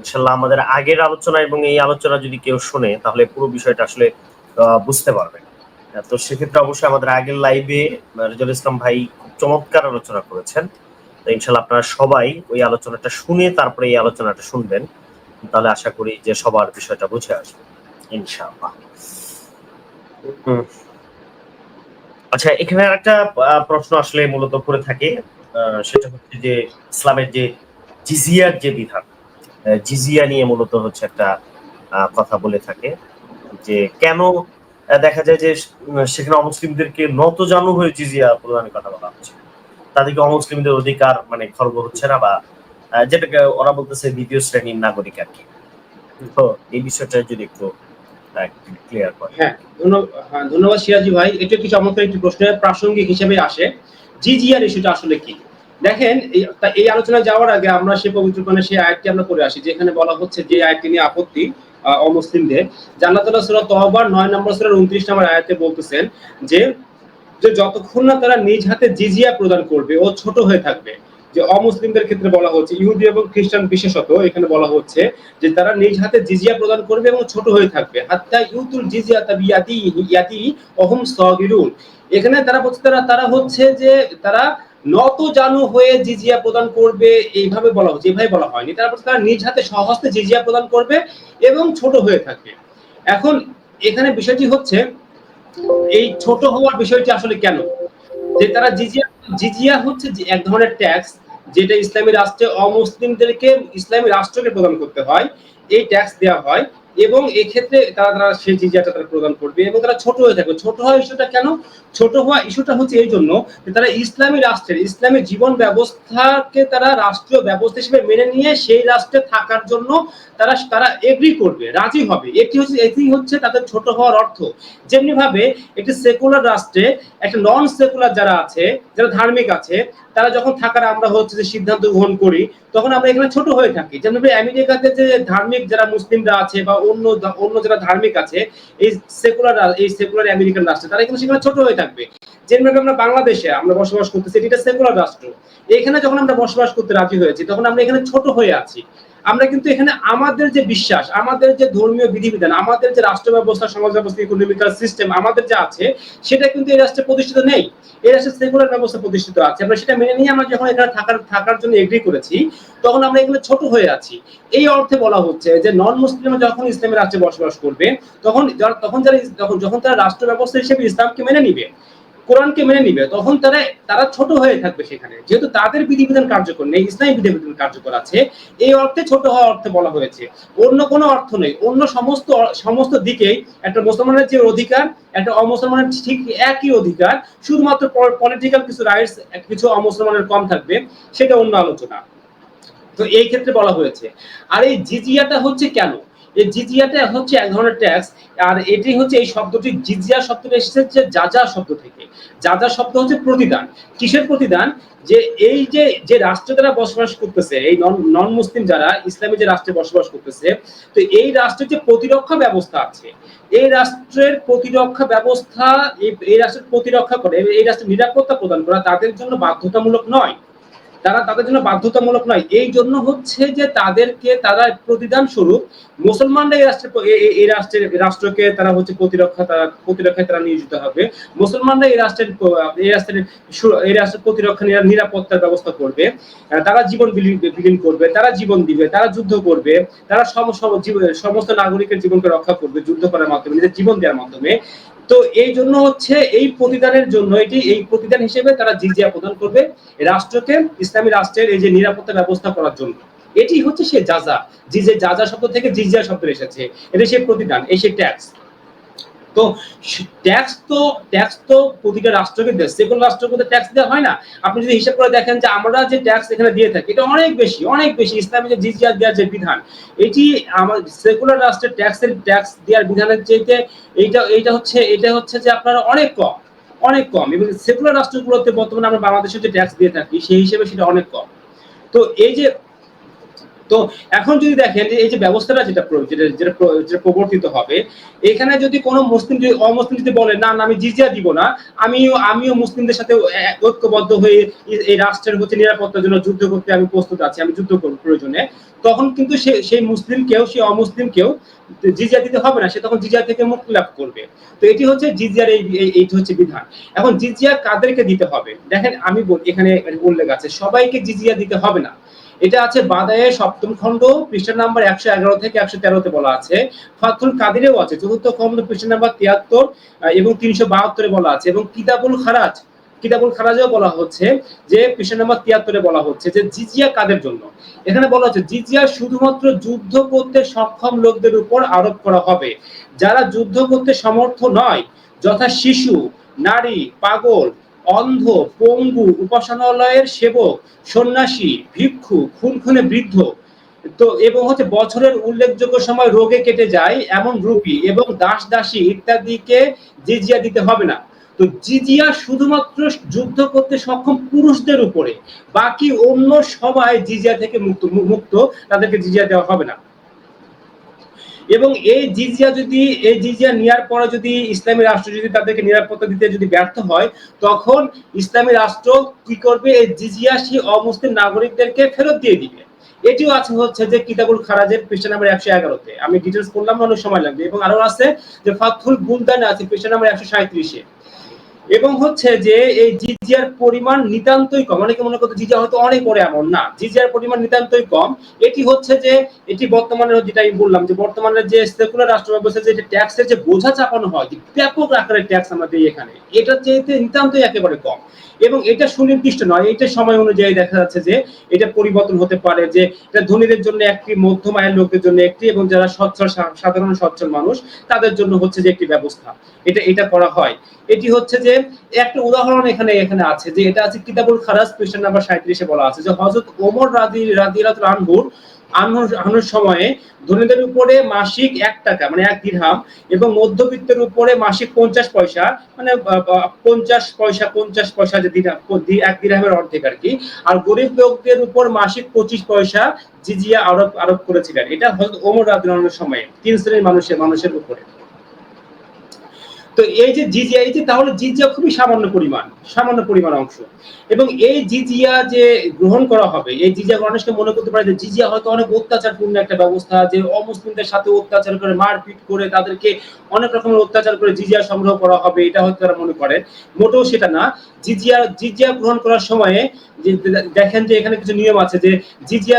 ইনশাল্লাহ আমাদের আগের আলোচনা এবং এই আলোচনা যদি কেউ শুনে, তাহলে পুরো বিষয়টা আসলে বুঝতে পারবে। তো সেক্ষেত্রে অবশ্যই আমাদের আগের লাইভে রেজুল ইসলাম ভাই খুব চমৎকার আলোচনা করেছেন। তো ইনশাল্লাহ আপনারা সবাই ওই আলোচনাটা শুনে, তারপরে এই আলোচনাটা শুনবেন। তাহলে আশা করি যে সবার বিষয়টা বুঝে আসবে, ইনশাআল্লাহ। আচ্ছা এখানে একটা প্রশ্ন আসলে মূলত করে থাকে। সেটা হচ্ছে যে ইসলামের যে জিজিয়ার যে বিধান জিজিয়া নিয়ে মূলত হচ্ছে একটা কথা বলে থাকে যে কেন দেখা যায় যে সেখানে অমুসলিমদেরকে নত জানু হয়ে জিজিয়া প্রদানের কথা বলা হচ্ছে। তাদেরকে অমুসলিমদের অধিকার মানে খর্ব হচ্ছে না বা যেটাকে ওরা বলতেছে দ্বিতীয় শ্রেণির নাগরিক আর কি। তো এই বিষয়টা যদি একটু ক্লিয়ার করে। হ্যাঁ হ্যাঁ, ধন্যবাদ সিরাজি ভাই। এটা কি চমৎকার একটি প্রশ্নের প্রাসঙ্গিক হিসেবে আসে। জিজিআর ইস্যুটা আসলে কি? দেখেন, এই- আলোচনায় যাওয়ার আগে আমরা সে পবিত্র কোণে সেই আয়াতটি আমরা করে আসি, যেখানে বলা হচ্ছে যে আয়াতটি নিয়ে আপত্তি অমুসলিমদের। জান্নাত সুরা তহবার নয় নম্বর সুরার উনত্রিশ নম্বর আয়াতে বলতেছেন যে যে যতক্ষণ না তারা নিজ হাতে জিজিয়া প্রদান করবে ও ছোট হয়ে থাকবে, যে অমুসলিমদের ক্ষেত্রে বলা হচ্ছে, ইহুদি এবং খ্রিস্টান বিশেষত এখানে বলা হচ্ছে যে তারা নিজ হাতে জিজিয়া প্রদান করবে এবং ছোট হয়ে থাকবে। হাত্তা ইউতুল জিজিয়া তাবিয়াতি ইয়াতি, অহম সগিরুন। এখানে তারা বলছে তারা তারা হচ্ছে যে তারা নত জানু হয়ে জিজিয়া প্রদান করবে, এইভাবে বলা হচ্ছে এইভাবে বলা হয়নি। তারা বলছে তারা নিজ হাতে সহস্তে জিজিয়া প্রদান করবে এবং ছোট হয়ে থাকবে এখন এখানে বিষয়টি হচ্ছে, এই ছোট হওয়ার বিষয়টি আসলে কেন? যে তারা জিজিয়া জিজিয়া হচ্ছে এক ধরনের ট্যাক্স যেটা ইসলামী রাষ্ট্রে অমুসলিমদেরকে, ইসলামী রাষ্ট্রকে প্রদান করতে হয়। এই ট্যাক্স দেওয়া হয়। এবং এক্ষেত্রে তারা তারা সেই জিজিয়াটা তারা প্রদান করবে এবং তারা ছোট হয়ে থাকবে। ছোট হওয়া ইস্যুটা কেন? ছোট হওয়া ইস্যুটা হচ্ছে এই জন্য যে তারা ইসলামী রাষ্ট্রের, ইসলামী জীবন ব্যবস্থাকে তারা রাষ্ট্রীয় ব্যবস্থা হিসেবে মেনে নিয়ে সেই রাষ্ট্রে থাকার জন্য তারা তারা এগ্রি করবে, রাজি হবে। এটি হচ্ছে এটি হচ্ছে তাদের ছোট হওয়ার অর্থ। যেমনি ভাবে একটি সেকুলার রাষ্ট্রে একটা নন সেকুলার যারা আছে, যারা ধার্মিক আছে, তারা যখন থাকার আমরা হচ্ছে যে সিদ্ধান্ত গ্রহণ করি, তখন আমরা এখানে ছোট হয়ে থাকি। যেমন আমেরিকাতে যে ধার্মিক যারা মুসলিমরা আছে বা অন্য অন্য যারা ধার্মিক আছে, এই সেকুলার এই সেকুলার আমেরিকান রাষ্ট্রে, তারা কিন্তু সেখানে ছোট হয়ে থাকবে। যেভাবে আমরা বাংলাদেশে আমরা বসবাস করতেছি, এটা সেকুলার রাষ্ট্র। এখানে যখন আমরা বসবাস করতে রাজি হয়েছি, তখন আমরা এখানে ছোট হয়ে আছি। আমরা কিন্তু এখানে আমাদের যে বিশ্বাস, আমাদের যে ধর্মীয় বিধিবিধান, আমাদের যে রাষ্ট্র ব্যবস্থা, সমাজ ব্যবস্থা ইকোনমিক্যাল সিস্টেম আমাদের যা আছে, সেটা কিন্তু এই রাষ্ট্রে প্রতিষ্ঠিত নেই। এই রাষ্ট্রে সেকুলার ব্যবস্থা প্রতিষ্ঠিত আছে। আমরা সেটা মেনে নিয়ে আমরা যখন এখানে থাকার থাকার জন্য এগ্রি করেছি, তখন আমরা এখানে ছোট হয়ে আছি। এই অর্থে বলা হচ্ছে যে নন মুসলিম যখন ইসলামের রাষ্ট্রে বসবাস করবে, তখন তখন যারা যখন যখন তারা রাষ্ট্র ব্যবস্থা হিসেবে ইসলামকে মেনে নিবে কোরআনকে মেনে নিবে, তখন তারা তারা ছোট হয়ে থাকবে সেখানে। যেহেতু তাদের বিধিবিধান কার্যকর নেই, ইসলামী বিধিবিধান কার্যকর আছে, এই অর্থে ছোট হওয়া অর্থে বলা হয়েছে। অন্য কোনো অর্থ নেই, অন্য সমস্ত সমস্ত দিকেই একটা মুসলমানের যে অধিকার, একটা অমুসলমানের ঠিক একই অধিকার, শুধুমাত্র পলিটিক্যাল কিছু রাইটস কিছু অমুসলমানের কম থাকবে, সেটা অন্য আলোচনা। তো এই ক্ষেত্রে বলা হয়েছে। আর এই জিজিয়াটা হচ্ছে কেন? এই জিজিয়াটা হচ্ছে এক ধরনের ট্যাক্স আর এটি হচ্ছে এই শব্দটি জিজিয়া শব্দটা এসেছে যাজা শব্দ থেকে। যাজা শব্দ হচ্ছে প্রতিদান। কিসের প্রতিদান? যে এই যে যে রাষ্ট্রে তারা বসবাস করতেছে, এই নন মুসলিম যারা, ইসলামী যে রাষ্ট্রে বসবাস করতেছে, তো এই রাষ্ট্রের যে প্রতিরক্ষা ব্যবস্থা আছে, এই রাষ্ট্রের প্রতিরক্ষা ব্যবস্থা এই রাষ্ট্রের প্রতিরক্ষা করে, এই রাষ্ট্রের নিরাপত্তা প্রদান করা তাদের জন্য বাধ্যতামূলক নয়। তারা তাদের জন্য বাধ্যতামূলক নয়, এই জন্য হচ্ছে যে তাদেরকে তারা প্রতিদান স্বরূপ মুসলমানরা এই রাষ্ট্রের এই- রাষ্ট্রের রাষ্ট্রকে তারা হচ্ছে প্রতিরক্ষা, তারা প্রতিরক্ষায় তারা নিয়োজিত হবে। মুসলমানরা এই রাষ্ট্রের এই রাষ্ট্রের এই রাষ্ট্রের প্রতিরক্ষা নিরা- নিরাপত্তার ব্যবস্থা করবে। তারা জীবন বিলীন করবে, তারা জীবন দিবে, তারা যুদ্ধ করবে, তারা সম- সম- সমস্ত নাগরিকের জীবনকে রক্ষা করবে যুদ্ধ করার মাধ্যমে, নিজের জীবন দেওয়ার মাধ্যমে। তো এই জন্য হচ্ছে এই প্রতিদানের জন্য, এটি এই প্রতিদান হিসেবে তারা জিজিয়া প্রদান করবে রাষ্ট্রকে, ইসলামী রাষ্ট্রের এই যে নিরাপত্তা ব্যবস্থা করার জন্য। এটি হচ্ছে সে যাজা যে যাজা শব্দ থেকে জিজিয়া শব্দ এসেছে, এটা সে প্রতিদান, এই সে ট্যাক্স তো ট্যাক্স তো ট্যাক্স তো প্রতিটা রাষ্ট্রকে দেয়। সেগুলো রাষ্ট্রকে ট্যাক্স দেওয়া হয় না। আপনি যদি হিসাব করে দেখেন যে আমরা যে ট্যাক্স এখানে দিয়ে থাকি, এটা অনেক বেশি অনেক বেশি। ইসলামী যে জিজিয়া দেওয়ার যে বিধান, এটি আমার সেকুলার রাষ্ট্রের ট্যাক্সের ট্যাক্স দেওয়ার বিধানের চাইতে এইটা এইটা হচ্ছে, এটা হচ্ছে যে আপনার অনেক কম অনেক কম। এবং সেকুলার রাষ্ট্রগুলোতে বর্তমানে আমরা বাংলাদেশে যে ট্যাক্স দিয়ে থাকি, সেই হিসেবে সেটা অনেক কম। তো এই যে তো এখন যদি দেখেন যে এই যে ব্যবস্থাটা যেটা যেটা প্রবর্তিত হবে, এখানে যদি কোনো মুসলিম যদি, অমুসলিম যদি বলে, না আমি জিজিয়া দিব না, আমিও আমিও মুসলিমদের সাথে ঐক্যবদ্ধ হয়ে এই- রাষ্ট্রের হচ্ছে নিরাপত্তার জন্য যুদ্ধ করতে আমি প্রস্তুত আছি, আমি যুদ্ধ করব প্রয়োজনে, তখন কিন্তু সে, সেই মুসলিম কেউ সেই অমুসলিম কেউ জিজিয়া দিতে হবে না, সে তখন জিজিয়া থেকে মুক্তি লাভ করবে। তো এটি হচ্ছে জিজিয়ার এই, এই- এইটি হচ্ছে বিধান। এখন জিজিয়া কাদেরকে দিতে হবে? দেখেন আমি বল, এখানে উল্লেখ আছে, সবাইকে জিজিয়া দিতে হবে না। এটা আছে বাদায়ে সপ্তম খণ্ড পৃষ্ঠা নাম্বার একশো এগারো থেকে একশো তেরোতে বলা আছে। ফাতুল কাদিরেও আছে, চতুর্থ খণ্ড পৃষ্ঠা নাম্বার তিয়াত্তর এবং তিনশো বাহাত্তরে বলা আছে, এবং কিতাবুল খারাজ, কিতাবুল খারাজেও বলা হচ্ছে যে পৃষ্ঠা নাম্বার তিয়াত্তরে বলা হচ্ছে যে, জিজিয়া কাদের জন্য? এখানে বলা হচ্ছে, জিজিয়া শুধুমাত্র যুদ্ধ করতে সক্ষম লোকদের উপর আরোপ করা হবে। যারা যুদ্ধ করতে সমর্থ নয়, যথা শিশু, নারী, পাগল অন্ধ, পঙ্গু, উপাসনালয়ের সেবক, সন্ন্যাসী, ভিক্ষু, খুনখুনে বৃদ্ধ। তো এবং হচ্ছে বছরের উল্লেখযোগ্য সময় রোগে কেটে যায় এমন রূপী এবং দাস, দাসী ইত্যাদিকে জিজিয়া দিতে হবে না। তো জিজিয়া শুধুমাত্র যুদ্ধ করতে সক্ষম পুরুষদের উপরে, বাকি অন্য সবাই জিজিয়া থেকে মুক্ত মুক্ত, তাদেরকে জিজিয়া দেওয়া হবে না। এবং এই জিজিয়া যদি, এই জিজিয়া নেওয়ার পরে যদি ইসলামী রাষ্ট্র যদি তাদেরকে নিরাপত্তা দিতে যদি ব্যর্থ হয়, তখন ইসলামী রাষ্ট্র কি করবে? এই জিজিয়া সেই অমুসলিম নাগরিকদেরকে ফেরত দিয়ে দিবে। এটিও আছে হচ্ছে যে কিতাবুল খারাজের পেশা নাম্বার একশো এগারোতে। আমি ডিটেলস করলাম অনেক সময় লাগবে। এবং আরও আছে যে ফাথুল গুলদান আছে পেশা নাম্বার একশো সাঁত্রিশে এবং হচ্ছে যে এই জিজিয়ার পরিমাণ নিতান্তই কম। অনেকে মনে করতো জিজিয়া হয়তো অনেক পরে এমন না জিজিয়ার পরিমাণ নিতান্তই কম। এটি হচ্ছে যে, এটি বর্তমানে যেটা আমি বললাম যে, বর্তমানে যে সেকুলার রাষ্ট্র ব্যবস্থা যে ট্যাক্সের যে বোঝা চাপানো হয়, যে ব্যাপক আকারের ট্যাক্স আমরা দিই এখানে, এটা চেয়ে নিতান্তই একেবারে কম। এবং এটা সুনির্দিষ্ট নয়, এটা সময় অনুযায়ী দেখা যাচ্ছে যে, এটা পরিবর্তন হতে পারে যে, এটা ধনীদের জন্য একটি, মধ্যম আয়ের লোকদের জন্য একটি এবং যারা সচ্ছল সাধারণ সচ্ছল মানুষ, তাদের জন্য হচ্ছে যে একটি ব্যবস্থা। এটা এটা করা হয়। এটি হচ্ছে যে একটা উদাহরণ এখানে এখানে আছে যে এটা আছে কিতাবুল খারাজ নাম্বার সাঁত্রিশে বলা আছে যে হজরত ওমর রাজি আনহুর সময়ে ধনীদের উপরে মাসিক এক টাকা মানে এক দিরহাম এবং মধ্যবিত্তের উপরে মাসিক পঞ্চাশ পয়সা মানে পঞ্চাশ পয়সা পঞ্চাশ পয়সা যে এক দিরহামের অর্ধেক আর কি। আর গরিব লোকদের উপর মাসিক পঁচিশ পয়সা জিজিয়া আরোপ আরোপ করেছিলেন। এটা হয়তো ওমর রাদিয়াল্লাহুর সময়ে, তিন শ্রেণির মানুষের মানুষের উপরে। তো এই যে জিজিয়া এই যে তাহলে জিজিয়া খুবই সামান্য পরিমাণ সামান্য পরিমাণ অংশ। এবং এই জিজিয়া যে গ্রহণ করা হবে, এই জিজিয়া মানুষকে মনে করতে পারে যে জিজিয়া হয়তো অনেক অত্যাচারপূর্ণ একটা ব্যবস্থা যে অমুসলিমদের সাথে অত্যাচার করে, মারপিট করে তাদেরকে অনেক রকমের অত্যাচার করে জিজিয়া সংগ্রহ করা হবে, এটা হয়তো তারা মনে করে মোটেও সেটা না। জিজিয়া জিজিয়া গ্রহণ করার সময়ে দেখেন যে এখানে কিছু নিয়ম আছে যে জিজিয়া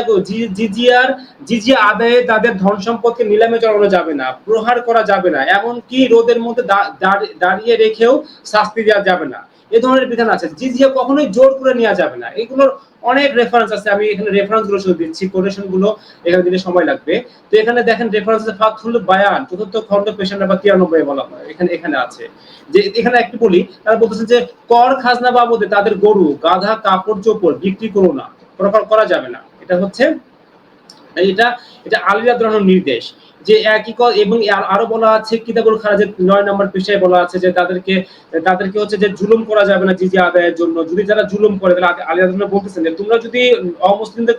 জিজিয়ার, জিজিয়া আদায়ে তাদের ধন সম্পদকে নিলামে চড়ানো যাবে না, প্রহার করা যাবে না, এমনকি রোদের মধ্যে দাঁড়িয়ে রেখেও শাস্তি দেওয়া যাবে না। এ ধরনের বিধান আছে। জিজিয়া কখনোই জোর করে নেওয়া যাবে না। এগুলোর অনেক রেফারেন্স আছে। আমি এখানে রেফারেন্সগুলো শুধু দিচ্ছি। কোটেশনগুলো এখানে দিলে সময় লাগবে। তো এখানে দেখেন রেফারেন্স আছে ফাতহুল বায়ান। চতুর্থ খণ্ড পেশন নাম্বার তিরানব্বই বলা হয়। এখানে এখানে আছে। যে এখানে একটু বলি, তারা বলতেছে যে কর খাজনা বাবদে তাদের গরু, গাধা, কাপড়, চোপড় বিক্রি করো না। করা যাবে না। এটা হচ্ছে, এটা এটা আলিয়া দ্রহণের নির্দেশ। যে একই এবং আরও বলা আছে কিতাবুল খারাজের নয় নম্বর পৃষ্ঠায় বলা আছে যে তাদেরকে তাদেরকে হচ্ছে যে জুলুম করা যাবে না জিজিয়া আদায়ের জন্য। যদি যারা জুলুম করে, তাহলে আলি- আলিয়া বলতেছেন যে তোমরা যদি অমুসলিমদের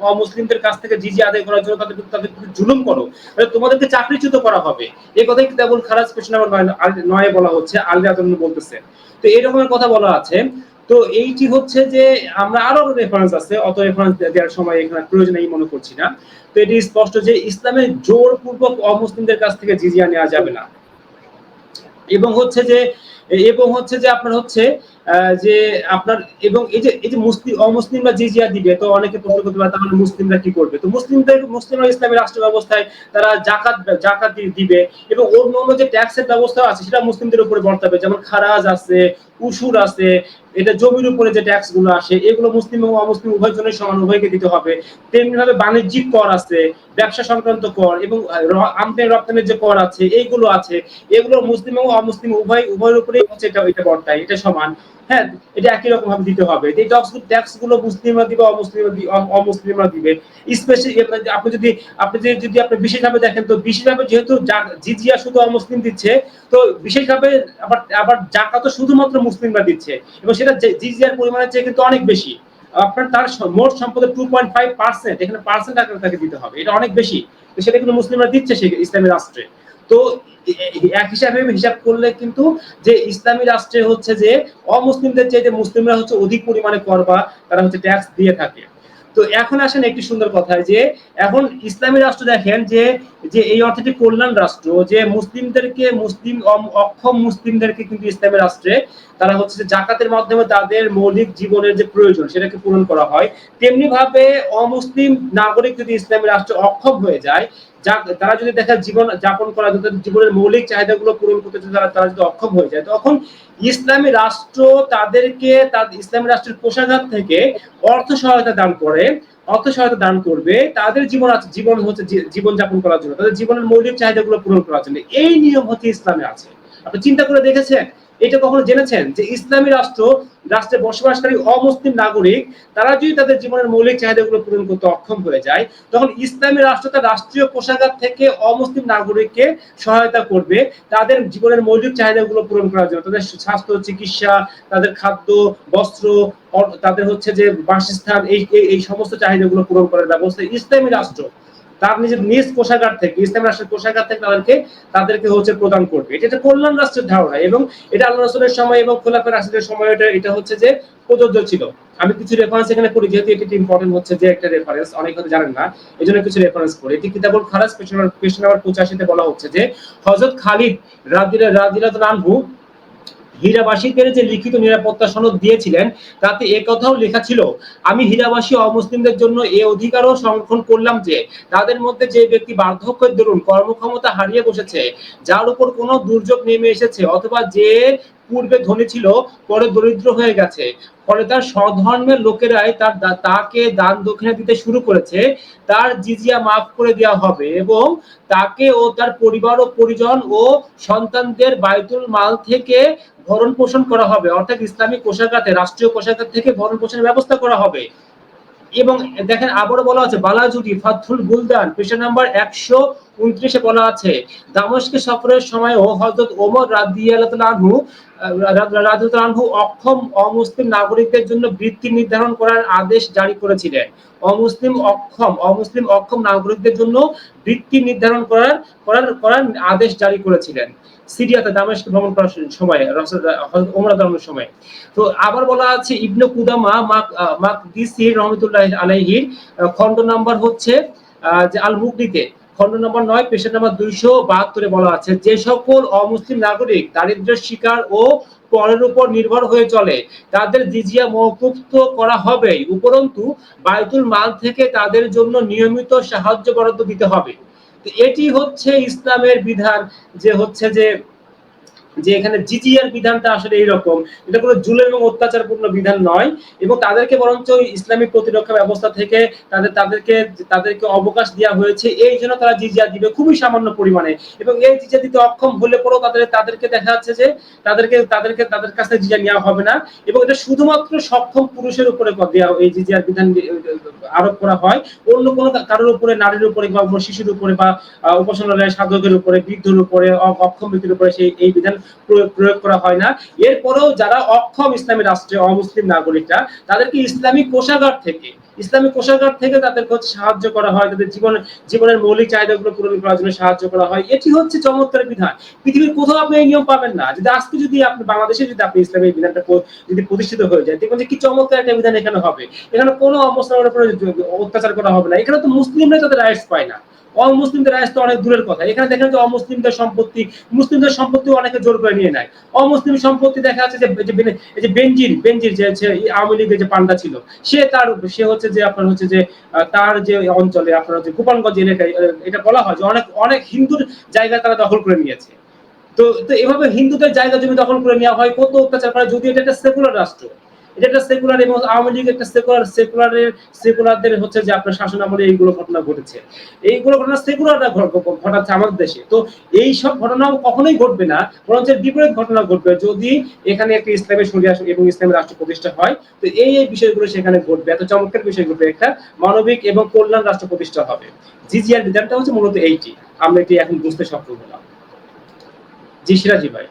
অমুসলিমদের কাছ থেকে জিজিয়া আদায় করার জন্য তাদের তাদের জুলুম করো, তাহলে তোমাদেরকে চাকরিচ্যুত করা হবে। এই কথাই কিতাবুল খারাজ পৃষ্ঠা নম্বর নয় বলা হচ্ছে আলিয়া দ্রহণ বলতেছে। তো এরকমের কথা বলা আছে তো এইটি হচ্ছে যে আমরা আরও রেফারেন্স আছে, অত রেফারেন্স দেওয়ার সময় এখানে প্রয়োজন এই মনে করছি না। তো এটি স্পষ্ট যে ইসলামের জোরপূর্বক অমুসলিমদের কাছ থেকে জিজিয়া নেওয়া যাবে না। এবং হচ্ছে যে এবং হচ্ছে যে আপনার হচ্ছে যে আপনার এবং এই যে এই যে মুসলিম অমুসলিমরা জিজিয়া দিবে, তো অনেকে প্রশ্ন করতে পারে, তাহলে মুসলিমরা কি করবে? তো মুসলিমদের, মুসলিমরা ইসলামী রাষ্ট্র ব্যবস্থায় তারা জাকাত জাকাত দিবে এবং অন্য অন্য যে ট্যাক্সের ব্যবস্থা আছে, সেটা মুসলিমদের উপরে বর্তাবে। যেমন খারাজ আছে, উসুর আছে, এটা জমির উপরে যে ট্যাক্সগুলো আসে, এগুলো মুসলিম এবং অমুসলিম উভয় জনের সমান, উভয়কে দিতে হবে। তেমনি ভাবে বাণিজ্যিক কর আছে, ব্যবসা সংক্রান্ত কর এবং আমদানি রপ্তানির যে কর আছে, এইগুলো আছে। এগুলো মুসলিম এবং অমুসলিম উভয়, উভয়ের উপরেই হচ্ছে এটা বর্তায় এটা সমান। হ্যাঁ এটা একই রকম ভাবে দিতে হবে। এই ট্যাক্সগুলো মুসলিমরা দিবে, অমুসলিমরা অমুসলিমরা দিবে। স্পেশালি আপনি যদি আপনি যদি যদি আপনি বিশেষভাবে দেখেন, তো বিশেষভাবে যেহেতু জিজিয়া শুধু অমুসলিম দিচ্ছে, তো বিশেষভাবে আবার আবার শুধুমাত্র মুসলিমরা দিচ্ছে। এবং সেটা জিজিয়ার পরিমাণের চেয়ে কিন্তু অনেক বেশি। আপনার তার মোট সম্পদের টু পয়েন্ট ফাইভ পার্সেন্ট এখানে পার্সেন্ট আকারে তাকে দিতে হবে। এটা অনেক বেশি। তো সেটা কিন্তু মুসলিমরা দিচ্ছে সেই ইসলামী রাষ্ট্রে। তো এক হিসাবে হিসাব করলে কিন্তু যে ইসলামী রাষ্ট্রে হচ্ছে যে অমুসলিমদের চাইতে মুসলিমরা হচ্ছে অধিক পরিমাণে কর বা তারা হচ্ছে ট্যাক্স দিয়ে থাকে। তো এখন আসেন একটি সুন্দর কথা যে এখন ইসলামী রাষ্ট্র দেখেন যে যে এই অর্থে কল্যাণ রাষ্ট্র, যে মুসলিমদেরকে মুসলিম অক্ষম মুসলিমদেরকে কিন্তু ইসলামী রাষ্ট্রে তারা হচ্ছে যে জাকাতের মাধ্যমে তাদের মৌলিক জীবনের যে প্রয়োজন সেটাকে পূরণ করা হয় তেমনি ভাবে অমুসলিম নাগরিক যদি ইসলামী রাষ্ট্র অক্ষম হয়ে যায় যা তারা যদি দেখা জীবন যাপন করা তাদের জীবনের মৌলিক চাহিদাগুলো পূরণ করতে তারা তারা যদি অক্ষম হয়ে যায়। তখন ইসলামী রাষ্ট্র তাদেরকে তাদের ইসলামী রাষ্ট্রের কোষাগার থেকে অর্থ সহায়তা দান করে, অর্থ সহায়তা দান করবে, তাদের জীবন আছে, জীবন হচ্ছে জীবন যাপন করার জন্য। তাদের জীবনের মৌলিক চাহিদাগুলো পূরণ করার জন্য। এই নিয়ম হচ্ছে ইসলামে আছে। আপনি চিন্তা করে দেখেছেন? এটা কখনো জেনেছেন? যে ইসলামী রাষ্ট্র, রাষ্ট্রে বসবাসকারী অমুসলিম নাগরিক, তারা যদি তাদের জীবনের মৌলিক চাহিদাগুলো পূরণ করতে অক্ষম হয়ে যায়, তখন ইসলামী রাষ্ট্র তার রাষ্ট্রীয় কোষাগার থেকে অমুসলিম নাগরিককে সহায়তা করবে তাদের জীবনের মৌলিক চাহিদাগুলো পূরণ করার জন্য। তাদের স্বাস্থ্য, চিকিৎসা, তাদের খাদ্য, বস্ত্র, তাদের হচ্ছে যে বাসস্থান এই- এই সমস্ত চাহিদাগুলো পূরণ করার ব্যবস্থা ইসলামী রাষ্ট্র তার নিজের নিজ কোষাগার থেকে, ইসলাম রাষ্ট্রের কোষাগার থেকে তাদেরকে তাদেরকে হচ্ছে প্রদান করবে। এটা কল্যাণ রাষ্ট্রের ধারণা এবং এটা আল্লাহ রসুলের সময় এবং খোলাফের রাষ্ট্রের সময় এটা এটা হচ্ছে যে প্রযোজ্য ছিল। আমি কিছু রেফারেন্স এখানে করি যেহেতু এটি ইম্পর্টেন্ট হচ্ছে যে একটা রেফারেন্স অনেক হয়তো জানেন না এই জন্য কিছু রেফারেন্স করি এটি কিতাবুল খারাজ পেশন পেশন নাম্বার পঁচাশিতে বলা হচ্ছে যে হজরত খালিদ রাদিলা রাদিলাত আনহু হীরাবাসীদের যে লিখিত নিরাপত্তা সনদ দিয়েছিলেন, তাতে এ কথাও লেখা ছিল, আমি হীরাবাসী অমুসলিমদের জন্য এ অধিকারও সংরক্ষণ করলাম যে, তাদের মধ্যে যে ব্যক্তি বার্ধক্যের দরুন কর্মক্ষমতা হারিয়ে বসেছে, যার উপর কোনো দুর্যোগ নেমে এসেছে, অথবা যে পূর্বে ধনী ছিল, পরে দরিদ্র হয়ে গেছে, ফলে তার স্বধর্মের লোকেরাই তার তাকে দান দক্ষিণা দিতে শুরু করেছে, তার জিজিয়া মাফ করে দেওয়া হবে এবং তাকে ও তার পরিবার ও পরিজন ও সন্তানদের বাইতুল মাল থেকে ভরণ পোষণ করা হবে, অর্থাৎ ইসলামী কোষাগাতে রাষ্ট্রীয় কোষাগার থেকে ভরণ পোষণের ব্যবস্থা করা হবে। এবং দেখেন আবারও বলা আছে বালাজুটি ফাথুল বুলদান পৃষ্ঠা নাম্বার একশো উনত্রিশে বলা আছে, দামস্কে সফরের সময়ও হজরত ওমর রাদিয়াল্লাহু আনহু অক্ষম অমুসলিম নাগরিকদের জন্য বৃত্তি নির্ধারণ করার আদেশ জারি করেছিলেন। অমুসলিম অক্ষম অমুসলিম অক্ষম নাগরিকদের জন্য বৃত্তি নির্ধারণ করার করার করার আদেশ জারি করেছিলেন। সিরিয়াতে দামেস্ক ভ্রমণ করার সময় ওমর রাদিয়াল্লাহু সময়। তো আবার বলা আছে ইবনে কুদামা মাক আহ, মাকদিসি রহমাতুল্লাহ আলাইহির আহ, খণ্ড নাম্বার হচ্ছে যে আল মুগনিতে খণ্ড নম্বর নয় পেশা নাম্বার দুইশো বাহাত্তরে বলা আছে যে সকল অমুসলিম নাগরিক দারিদ্র্যের শিকার ও পরের উপর নির্ভর হয়ে চলে তাদের জিজিয়া মৌকুফ করা হবে। উপরন্তু বাইতুল মাল থেকে তাদের জন্য নিয়মিত সাহায্য বরাদ্দ দিতে হবে। এটি হচ্ছে ইসলামের বিধান যে হচ্ছে যে যে এখানে জিজিয়ার বিধানটা আসলে এইরকম। এটা কোনো জুলেম এবং অত্যাচারপূর্ণ বিধান নয় এবং তাদেরকে বরঞ্চ ইসলামিক প্রতিরক্ষা ব্যবস্থা থেকে তাদের, তাদেরকে তাদেরকে অবকাশ দেওয়া হয়েছে। এই জন্য তারা জিজিয়া দিবে খুবই সামান্য পরিমাণে। এবং এই জিজিয়া দিতে অক্ষম হলে পরেও তাদের, তাদেরকে দেখা যাচ্ছে যে তাদেরকে তাদেরকে, তাদের কাছে জিজিয়া নেওয়া হবে না। এবং এটা শুধুমাত্র সক্ষম পুরুষের উপরে দেওয়া এই জিজিয়ার বিধান আরোপ করা হয়। অন্য কোনো কারোর উপরে, নারীর উপরে বা শিশুর উপরে বা উপাসনালয়ের সাধকের উপরে, বৃদ্ধর উপরে অক্ষম ব্যক্তির উপরে সেই, এই বিধান প্রয়োগ করা হয় না। এরপরেও যারা অক্ষম ইসলামী রাষ্ট্রে অমুসলিম নাগরিকরা, তাদেরকে ইসলামী কোষাগার থেকে, ইসলামী কোষাগার থেকে তাদেরকে হচ্ছে সাহায্য করা হয়। তাদের জীবন, জীবনের মৌলিক চাহিদাগুলো পূরণ করার জন্য সাহায্য করা হয়। এটি হচ্ছে চমৎকার বিধান। পৃথিবীর কোথাও আপনি এই নিয়ম পাবেন না। যদি আজকে যদি আপনি, বাংলাদেশে যদি আপনি ইসলামী বিধানটা যদি প্রতিষ্ঠিত হয়ে যায়, দেখবেন যে কি চমৎকার একটা বিধান এখানে হবে। এখানে কোনো অমুসলিমের উপরে অত্যাচার করা হবে না। এখানে তো মুসলিমরা তাদের রাইটস পায় না। অমুসলিমদের তো অনেক দূরের কথা। এখানে দেখেন যে অমুসলিমদের সম্পত্তি, মুসলিমদের সম্পত্তি অনেকে জোর করে নিয়ে নেয়। অমুসলিম সম্পত্তি দেখা যাচ্ছে যে বেনে- এই যে আওয়ামী লীগের যে পান্ডা ছিল, সে তার, সে হচ্ছে যে আপনার হচ্ছে যে তার যে অঞ্চলে আপনার হচ্ছে গোপালগঞ্জ এলাকায় এটা বলা হয় যে অনেক অনেক হিন্দুর জায়গা তারা দখল করে নিয়েছে। তো তো এভাবে হিন্দুদের জায়গা জমি দখল করে নেওয়া হয়, কত অত্যাচার করে, যদি এটা একটা সেকুলার রাষ্ট্র এটা একটা সেকুলার এবং আওয়ামী লীগ একটা সেকুলার সেকুলারের সেকুলারদের হচ্ছে যে আপনার শাসন আমলে এইগুলো ঘটনা ঘটেছে। এইগুলো ঘটনা সেকুলাররা ঘটাচ্ছে আমাদের দেশে। তো এই সব ঘটনা কখনোই ঘটবে না, বরঞ্চ বিপরীত ঘটনা ঘটবে। যদি এখানে একটা ইসলামের শরিয়া এবং ইসলামের রাষ্ট্র প্রতিষ্ঠা হয়, তো এই এই বিষয়গুলো সেখানে ঘটবে। এত চমৎকার বিষয় ঘটবে একটা মানবিক এবং কল্যাণ রাষ্ট্র প্রতিষ্ঠা হবে। জিজিআর বিধানটা হচ্ছে মূলত এইটি। আমরা এটি এখন বুঝতে সক্ষম হলাম। জি, সিরাজি ভাই।